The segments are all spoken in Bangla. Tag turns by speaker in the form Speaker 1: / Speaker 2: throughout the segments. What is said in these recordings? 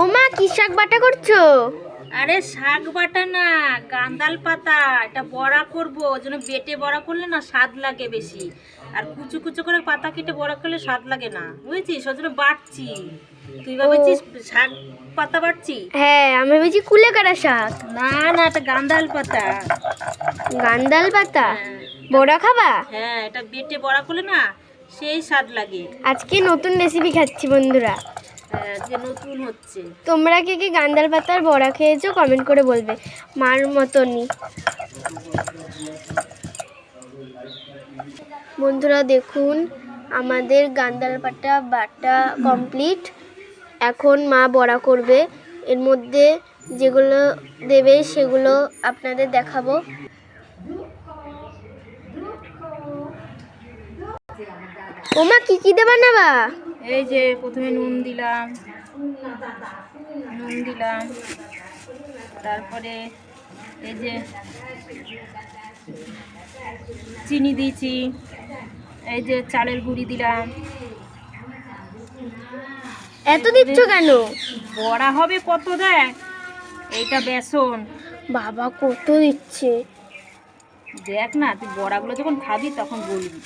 Speaker 1: ওমা কি শাক বাটা করছ?
Speaker 2: আরে শাক বাটা না গান্দাল পাতা এটা বড়া করব ওই জন্য বেটে বড়া করলে না স্বাদ লাগে বেশি। আর কুচু কুচু করে পাতা কেটে বড়া করলে স্বাদ লাগে না বুঝেছিস? ওই জন্য বাটছি। তুই ভাবেছিস শাক পাতা বাটছি?
Speaker 1: হ্যাঁ আমি ভেবেছি কুলেকাটা শাক।
Speaker 2: না না এটা গান্দাল পাতা।
Speaker 1: গান্দাল পাতা?
Speaker 2: হ্যাঁ,
Speaker 1: বড়া খাবা?
Speaker 2: হ্যাঁ এটা বেটে বড়া করলে না সেই স্বাদ লাগে।
Speaker 1: আজকে নতুন রেসিপি খাচ্ছি বন্ধুরা।
Speaker 2: হ্যাঁ, যে নতুন হচ্ছে।
Speaker 1: তোমরা কে কে গান্দাল পাতার বড়া খেয়েছো? কমেন্ট করে বলবে। মার মতনই। বন্ধুরা দেখুন আমাদের গান্দাল পাতা বাটা কমপ্লিট এখন মা বড়া করবে। এর মধ্যে যেগুলো দেবে সেগুলো আপনাদের দেখাবো। ওমা কি কি দেবা নেবা
Speaker 2: এই যে প্রথমে নুন দিলাম নুন দিলাম তারপরে এই যে চিনি দিয়েছি এই যে চালের গুঁড়ি দিলাম।
Speaker 1: এত দিচ্ছ কেন?
Speaker 2: বড়া হবে কত দেখ এইটা বেসন।
Speaker 1: বাবা কত দিচ্ছে?
Speaker 2: দেখ না তুই বড়াগুলো যখন খাবি তখন বলবি।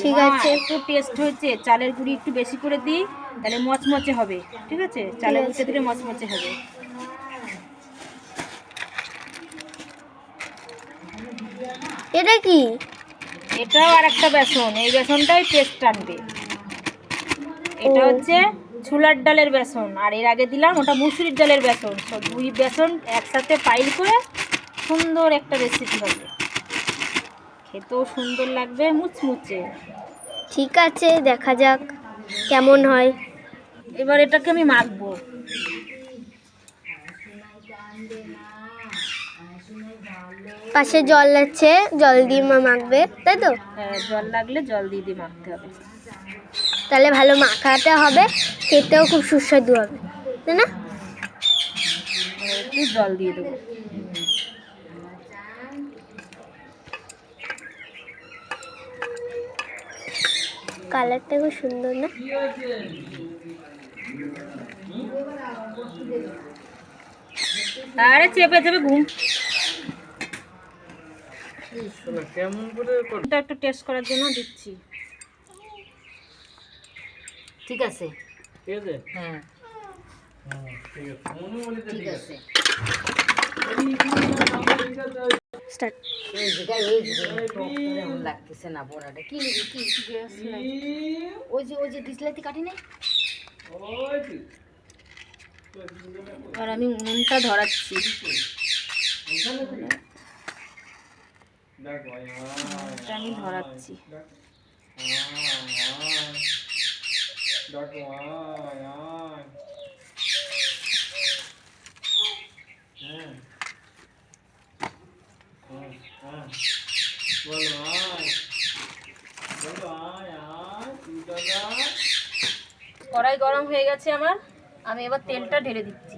Speaker 1: ঠিক আছে।
Speaker 2: একটু টেস্ট হয়েছে চালের গুঁড়ি একটু বেশি করে দিই তাহলে মচমচে হবে ঠিক আছে? চালের গুঁড়িটা দিলে মচমচে হবে।
Speaker 1: এটা কি?
Speaker 2: এটাও আর একটা বেসন এই বেসনটাই টেস্ট আনবে। এটা হচ্ছে ছোলার ডালের বেসন আর এর আগে দিলাম ওটা মুসুরির ডালের বেসন। তো দুই বেসন একসাথে পাইল করে সুন্দর একটা রেসিপি হবে। খেতেও সুন্দর লাগবে মুচমুচে।
Speaker 1: ঠিক আছে দেখা যাক কেমন হয়।
Speaker 2: এবার এটাকে আমি মাখবো।
Speaker 1: পাশে জল লাগছে জল দিয়ে মা মাখবে তাই তো?
Speaker 2: হ্যাঁ, জল লাগলে জল দিয়ে দিয়ে মাখতে হবে।
Speaker 1: তাহলে ভালো মাখাতে হবে খেতেও খুব সুস্বাদু হবে। তাই না?
Speaker 2: একটু জল দিয়ে দেবো।
Speaker 1: কালারটা খুব সুন্দর না?
Speaker 2: আরে চেপে চেপে ঘুম। এটা একটু টেস্ট করার জন্য দিচ্ছি। ঠিক আছে। হ্যাঁ। ঠিক আছে।
Speaker 1: স্টার্ট
Speaker 2: লাগতেছে না বড়াটা কি কি ওই যে ওই যে ডিসলাইতে কাটি নাই আর আমি উনুনটা ধরাচ্ছি আমি ধরাচ্ছি কড়াই গরম হয়ে গেছে আমার। আমি এবার তেলটা ঢেলে দিচ্ছি।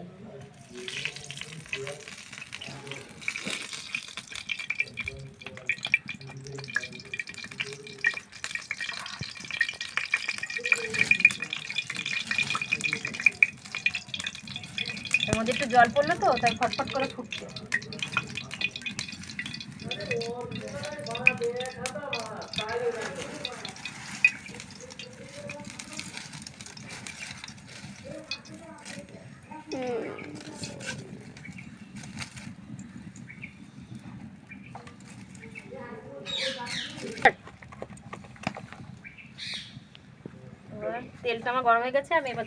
Speaker 2: এর মধ্যে একটু জল পড়ল তো তাই ফটফট করে ফুটছে। তেলটা আমার গরম হয়ে গেছে আমি এবার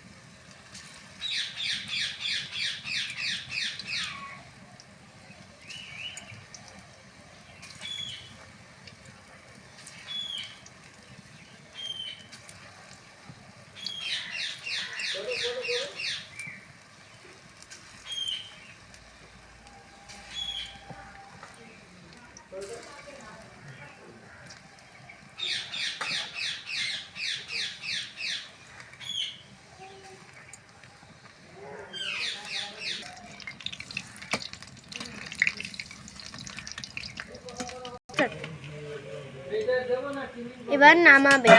Speaker 1: এবার নামাবে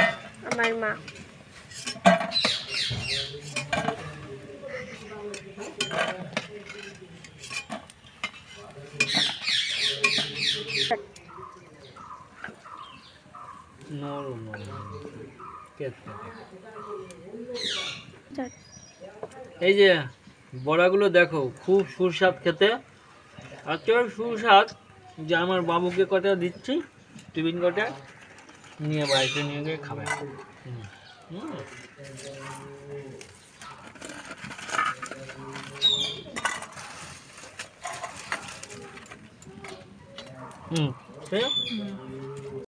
Speaker 1: আমার মা।
Speaker 3: এই যে বড়াগুলো দেখো খুব সুস্বাদ খেতে। একেবারে সুস্বাদ যে আমার বাবুকে কটা দিচ্ছি? টিফিন করে নিয়ে বাড়িতে নিয়ে গিয়ে খাবে হুম। ঠিক?